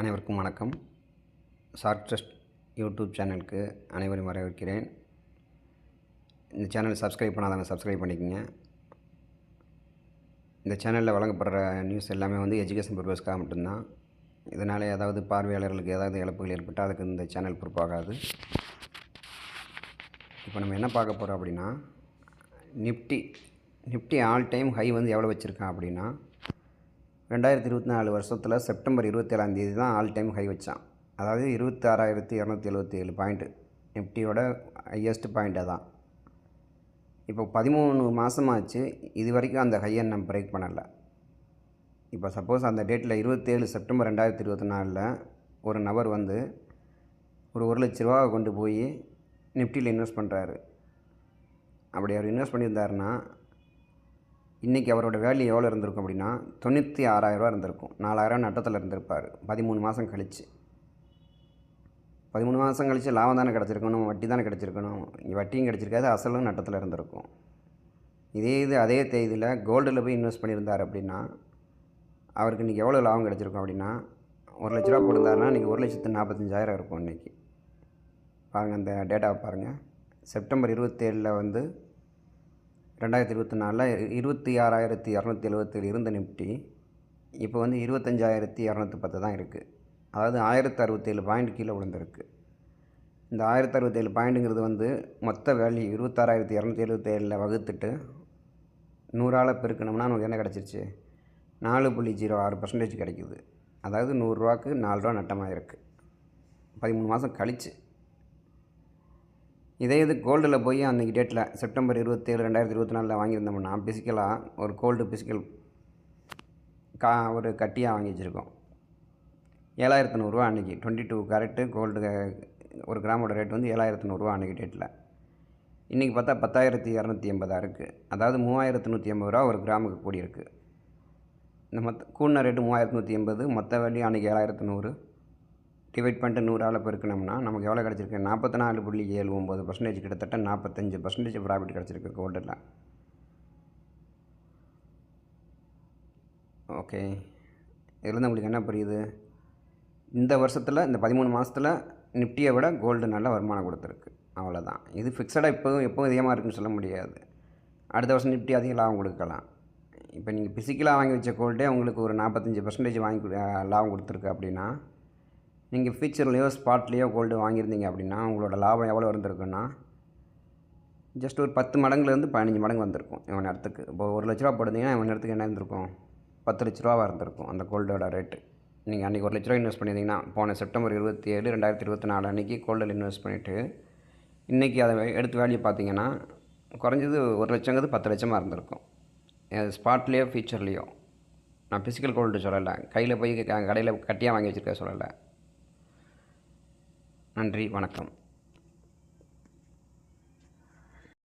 அனைவருக்கும் வணக்கம். Short trust YouTube சேனலுக்கு அனைவரையும் வரவேற்கிறேன். இந்த சேனல் சப்ஸ்கிரைப் பண்ணாதவங்க சப்ஸ்கிரைப் பண்ணிக்கோங்க. இந்த சேனலில் வழங்கப்படுற நியூஸ் எல்லாமே வந்து எஜுகேஷன் பர்பஸ்க்காக மட்டும்தான். இதனால் ஏதாவது பார்வையாளர்களுக்கு ஏதாவது இழப்புகள் ஏற்பட்டால் அதுக்கு இந்த சேனல் பொறுப்பாகாது இப்போ நம்ம என்ன பார்க்க போகிறோம் அப்படின்னா Nifty Nifty all time high வந்து எவ்வளோ வச்சுருக்கான் அப்படின்னா ரெண்டாயிரத்தி இருபத்தி நாலு வருஷத்தில் செப்டம்பர் இருபத்தேழாம் தேதி தான் ஆல் டைம் ஹை வச்சான். அதாவது இருபத்தாறாயிரத்தி இரநூத்தி எழுபத்தி ஏழு பாயிண்ட்டு நிஃப்டியோட ஹையஸ்ட் பாயிண்ட்டு தான் இப்போ பதிமூணு மாதமாச்சு இது வரைக்கும் அந்த ஹையை நம்ம பிரேக் பண்ணலை. இப்போ சப்போஸ் அந்த டேட்டில் இருபத்தேழு செப்டம்பர் ரெண்டாயிரத்தி இருபத்தி நாலில் ஒரு நபர் வந்து ஒரு ஒரு லட்ச ரூபாவை கொண்டு போய் நிஃப்டியில் இன்வெஸ்ட் பண்ணுறாரு அப்படி அவர் இன்வெஸ்ட் பண்ணியிருந்தாருன்னா இன்றைக்கி அவரோட வேல்யூ எவ்வளோ இருந்திருக்கும் அப்படின்னா தொண்ணூற்றி ஆறாயிரரூவா இருந்திருக்கும். நாலாயிரம் நட்டத்தில் இருந்திருப்பார். பதிமூணு மாதம் கழித்து பதிமூணு மாதம் கழித்து லாபம் தானே கிடச்சிருக்கணும் வட்டி தானே கிடச்சிருக்கணும். இங்கே வட்டியும் கிடச்சிருக்காது அசலும் நட்டத்தில் இருந்திருக்கும். இதே இது அதே தேதியில் கோல்டில் போய் இன்வெஸ்ட் பண்ணியிருந்தார் அப்படின்னா அவருக்கு இன்றைக்கி எவ்வளோ லாபம் கிடச்சிருக்கும் அப்படின்னா ஒரு லட்ச ரூபா போட்டிருந்தாருன்னா இன்றைக்கி ஒரு லட்சத்து நாற்பத்தஞ்சாயிரம் இருக்கும் இன்றைக்கி பாருங்கள் அந்த டேட்டாவை பாருங்கள் செப்டம்பர் இருபத்தேழில் வந்து ரெண்டாயிரத்தி இருபத்தி நாலில் இருபத்தி ஆறாயிரத்தி இரநூத்தி எழுபத்தேழு இருந்த நிஃப்டி இப்போ வந்து இருபத்தஞ்சாயிரத்தி இரநூத்தி பத்து தான் இருக்குது அதாவது ஆயிரத்தி அறுபத்தேழு பாயிண்ட் கீழே விழுந்திருக்கு. இந்த ஆயிரத்தி அறுபத்தேழு பாயிண்ட்டுங்கிறது வந்து மொத்த வேல்யூ இருபத்தாறாயிரத்தி இரநூத்தி எழுபத்தேழில் வகுத்துட்டு நூறால் பெருக்கணும்னா நமக்கு என்ன கிடச்சிருச்சு? நாலு புள்ளி ஜீரோ ஆறு பர்சன்டேஜ் கிடைக்குது. அதாவது நூறுரூவாக்கு நாலு ரூபா நட்டமாக இருக்குது பதிமூணு மாதம் கழிச்சு. இதே இது கோல்டில் போய் அன்றைக்கி டேட்டில் செப்டம்பர் இருபத்தேழு ரெண்டாயிரத்தி இருபத்தி நாலில் வாங்கியிருந்தோம்னா பிசிக்கலாக ஒரு கோல்டு பிசிக்கல் கா ஒரு கட்டியாக வாங்கி வச்சுருக்கோம். ஏழாயிரத்து நூறுரூவா அன்றைக்கி டுவெண்ட்டி டூ கரெக்டு கோல்டு ஒரு கிராமோட ரேட் வந்து ஏழாயிரத்து நூறுரூவா அன்றைக்கி டேட்டில் இன்றைக்கி பார்த்தா பத்தாயிரத்தி இரநூத்தி எண்பதாக இருக்குது அதாவது மூவாயிரத்து நூற்றி எண்பது ரூபா ஒரு கிராமுக்கு கூடியிருக்கு. இந்த மொத்த கூடின ரேட்டு மூவாயிரத்து நூற்றி எண்பது மொத்த வேல்யூ அன்றைக்கி ஏழாயிரத்து நூறு. டிவைட் பண்ணிட்டு நூறால் பெருக்கணும்னா நமக்கு எவ்வளோ கிடச்சிருக்கு? நாற்பத்தி நாலு புள்ளி ஏழு ஒம்பது பர்சன்டேஜ் கிட்டத்தட்ட நாற்பத்தஞ்சு பர்சன்டேஜ் ப்ராஃபிட் கிடச்சிருக்கு கோல்டில் ஓகே இதுலேருந்து உங்களுக்கு என்ன புரியுது? இந்த வருஷத்தில் இந்த பதிமூணு மாதத்தில் நிஃப்டியை விட கோல்டு நல்ல வருமானம் கொடுத்துருக்கு. அவ்வளோதான் இது ஃபிக்ஸடாக இப்போவும் எப்போவும் அதிகமாக இருக்குன்னு சொல்ல முடியாது. அடுத்த வருஷம் நிஃப்டி அதிக லாபம் கொடுக்கலாம். இப்போ நீங்கள் பிசிக்கலாக வாங்கி வச்ச கோல்டே உங்களுக்கு ஒரு நாற்பத்தஞ்சு பர்சன்டேஜ் வாங்கி கொடு- லாபம் கொடுத்துருக்கு அப்படின்னா நீங்கள் ஃபியூச்சர்லேயோ ஸ்பாட்லேயோ கோல்டு வாங்கியிருந்தீங்க அப்படின்னா உங்களோட லாபம் எவ்வளோ இருந்திருக்குன்னா ஜஸ்ட் ஒரு பத்து மடங்குலேருந்து பதினஞ்சு மடங்கு வந்திருக்கும் இவன் நேரத்துக்கு. இப்போ ஒரு லட்ச ரூபா போடுறீங்கன்னா இவன் நேரத்துக்கு என்ன இருந்திருக்கும்? பத்து லட்ச ரூபாவாக இருந்திருக்கும் அந்த கோல்டோட ரேட்டு நீங்கள் அன்றைக்கி ஒரு லட்ச ரூபா இன்வெஸ்ட் பண்ணியிருந்தீங்கன்னா போன செப்டம்பர் இருபத்தி ஏழு ரெண்டாயிரத்தி இருபத்தி நாலு அன்றைக்கி கோல்டில் இன்வெஸ்ட் பண்ணிவிட்டு இன்றைக்கி அதை எடுத்து வேல்யூ பார்த்தீங்கன்னா குறைஞ்சது ஒரு லட்சங்கிறது பத்து லட்சமாக இருந்திருக்கும். ஸ்பாட்லேயோ ஃபியூச்சர்லேயோ நான் ஃபிசிக்கல் கோல்டு சொல்லலை. கையில் போய் கடையில் கட்டியாக வாங்கி வச்சுருக்க சொல்லலை. நன்றி வணக்கம்.